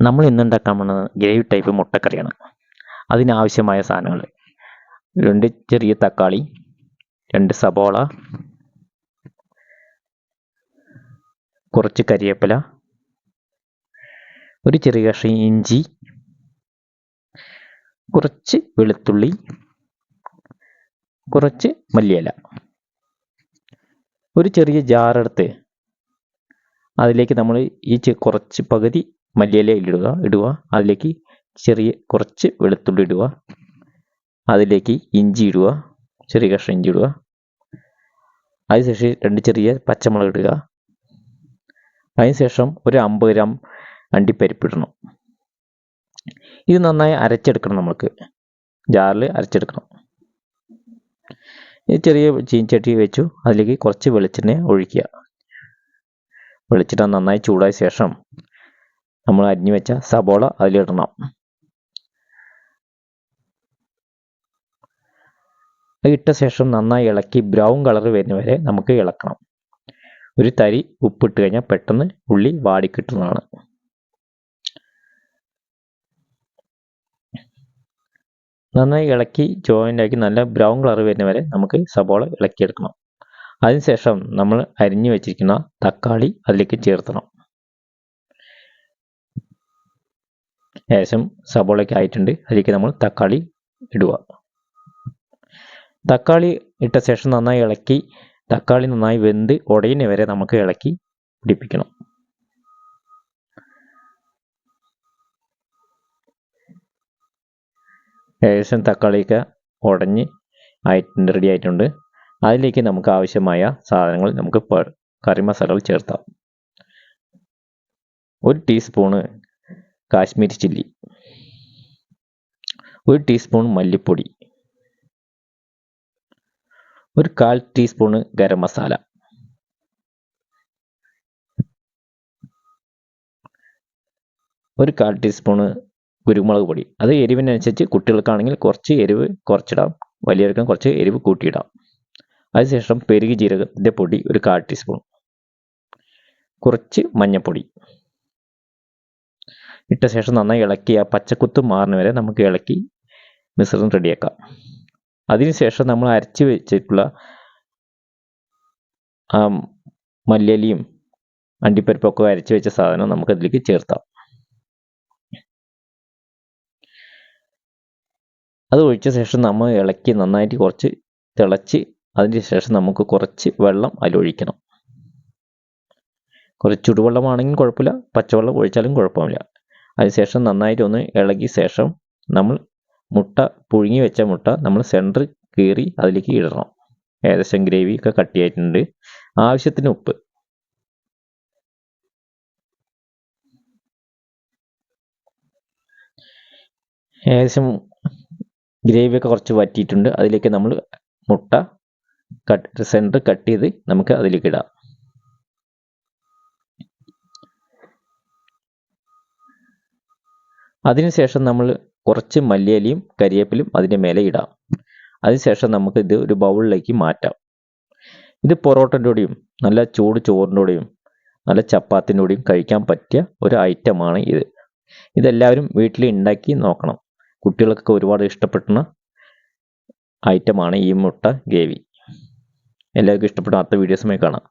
നമ്മൾ ഇന്ന് ഉണ്ടാക്കാൻ പോകുന്നത്? ഗ്രേവി ടൈപ്പ് മുട്ടക്കറിയാണ്. അതിനാവശ്യമായ സാധനങ്ങൾ. രണ്ട് ചെറിയ തക്കാളി രണ്ട് സബോള കുറച്ച് കരിയേപ്പില ഒരു ചെറിയ കഷ്ണം ഇഞ്ചി കുറച്ച് വെളുത്തുള്ളി കുറച്ച് മല്ലിയില. ഒരു ചെറിയ ജാറെടുത്ത് അതിലേക്ക് നമ്മൾ ഈ കുറച്ച് പകുതി മല്ലിയില ഇടുക ഇടുക. അതിലേക്ക് ചെറിയ കുറച്ച് വെളുത്തുള്ളി ഇടുക. അതിലേക്ക് ഇഞ്ചി ഇടുക. ചെറിയ കഷ്ണം ഇഞ്ചി ഇടുക. അതിനുശേഷം രണ്ട് ചെറിയ പച്ചമുളക് ഇടുക. അതിനുശേഷം ഒരു അമ്പത് ഗ്രാം അണ്ടിപ്പരിപ്പ് ഇടണം. ഇത് നന്നായി അരച്ചെടുക്കണം നമുക്ക് ജാറിൽ അരച്ചെടുക്കണം. ഈ ചെറിയ ചീനച്ചട്ടി വെച്ചു. അതിലേക്ക് കുറച്ച് വെളിച്ചെണ്ണ ഒഴിക്കുക. വെളിച്ചെണ്ണ നന്നായി ചൂടായ ശേഷം നമ്മൾ അരിഞ്ഞു വെച്ച സബോള അതിലിടണം. ഇട്ട ശേഷം നന്നായി ഇളക്കി ബ്രൗൺ കളർ വരുന്നവരെ നമുക്ക് ഇളക്കണം. ഒരു തരി ഉപ്പിട്ട് കഴിഞ്ഞാൽ പെട്ടെന്ന് ഉള്ളി വാടിക്കിട്ടുന്നതാണ്. നന്നായി ഇളക്കി ജോയിന്റ് ആക്കി നല്ല ബ്രൗൺ കളർ വരുന്നവരെ നമുക്ക് സബോള ഇളക്കിയെടുക്കണം. അതിനുശേഷം നമ്മൾ അരിഞ്ഞു വെച്ചിരിക്കുന്ന തക്കാളി അതിലേക്ക് ചേർത്തണം. ഏകദേശം സബോളയ്ക്ക് ആയിട്ടുണ്ട്. അതിലേക്ക് നമ്മൾ തക്കാളി ഇടുക. തക്കാളി ഇട്ട ശേഷം നന്നായി ഇളക്കി തക്കാളി നന്നായി വെന്ത് ഉടയുന്ന വരെ നമുക്ക് ഇളക്കി പിടിപ്പിക്കണം. ഏകദേശം തക്കാളിയൊക്കെ ഉടഞ്ഞ് ആയിട്ടുണ്ട് റെഡി ആയിട്ടുണ്ട്. അതിലേക്ക് നമുക്ക് ആവശ്യമായ സാധനങ്ങൾ നമുക്ക് കറി മസാലകൾ ചേർത്താം ഒരു ടീസ്പൂണ് കാശ്മീരി ചില്ലി. ഒരു ടീസ്പൂൺ മല്ലിപ്പൊടി. ഒരു കാൽ ടീസ്പൂണ് ഗരം മസാല. ഒരു കാൽ ടീസ്പൂണ് കുരുമുളക് പൊടി. അത് എരിവിനനുസരിച്ച് കുട്ടികൾക്കാണെങ്കിൽ കുറച്ച് എരിവ് കുറച്ചിടാം. വലിയവർക്ക് കുറച്ച് എരിവ് കൂട്ടിയിടാം. അതിനുശേഷം പെരുകി ജീരകത്തിന്റെ പൊടി ഒരു കാൽ ടീസ്പൂൺ കുറച്ച് മഞ്ഞൾപ്പൊടി ഇട്ട ശേഷം നന്നായി ഇളക്കി ആ പച്ചക്കുത്ത് മാറുന്ന വരെ നമുക്ക് ഇളക്കി മിശ്രിതം റെഡിയാക്കാം അതിനുശേഷം നമ്മൾ അരച്ച് വെച്ചിട്ടുള്ള ആ മല്ലിയലിയും അണ്ടിപ്പരിപ്പൊക്കെ അരച്ച് വെച്ച സാധനം നമുക്ക് അതിലേക്ക് ചേർത്താം. അത് ഒഴിച്ച ശേഷം നമ്മൾ ഇളക്കി നന്നായിട്ട് കുറച്ച് തിളച്ച് അതിന് ശേഷം നമുക്ക് കുറച്ച് വെള്ളം അതിലൊഴിക്കണം കുറച്ച് ചുടുവെള്ളമാണെങ്കിലും കുഴപ്പമില്ല പച്ചവെള്ളം ഒഴിച്ചാലും കുഴപ്പമില്ല. അതിനുശേഷം നന്നായിട്ട് ഒന്ന് ഇളകിയ ശേഷം നമ്മൾ മുട്ട പുഴുങ്ങി വെച്ച മുട്ട നമ്മൾ സെന്റർ കീറി അതിലേക്ക് ഇടണം. ഏകദേശം ഗ്രേവി ഒക്കെ കട്ടിയായിട്ടുണ്ട്. ആവശ്യത്തിന് ഉപ്പ്. ഏകദേശം ഗ്രേവി ഒക്കെ കുറച്ച് വറ്റിയിട്ടുണ്ട്. അതിലേക്ക് നമ്മൾ മുട്ട കട്ട് സെന്റർ കട്ട് ചെയ്ത് നമുക്ക് അതിലേക്ക് ഇടാം. അതിനുശേഷം നമ്മൾ കുറച്ച് മല്ലിയലിയും കരിയേപ്പിലും അതിന്റെ മേലെ ഇടാം. അതിനുശേഷം നമുക്ക് ഇത് ഒരു ബൗളിലേക്ക് മാറ്റാം. ഇത് പൊറോട്ടന്റെ കൂടെയും നല്ല ചൂട് ചോറിന്റെ കൂടെയും നല്ല ചപ്പാത്തിന്റെ കൂടെയും കഴിക്കാൻ പറ്റിയ ഒരു ഐറ്റമാണ് ഇത്. ഇതെല്ലാവരും വീട്ടിൽ ഉണ്ടാക്കി നോക്കണം. കുട്ടികൾക്കൊക്കെ ഒരുപാട് ഇഷ്ടപ്പെടുന്ന ഐറ്റമാണ് ഈ മുട്ട ഗ്രേവി. എല്ലാവർക്കും ഇഷ്ടപ്പെട്ട അടുത്ത വീഡിയോസുമായി കാണാം.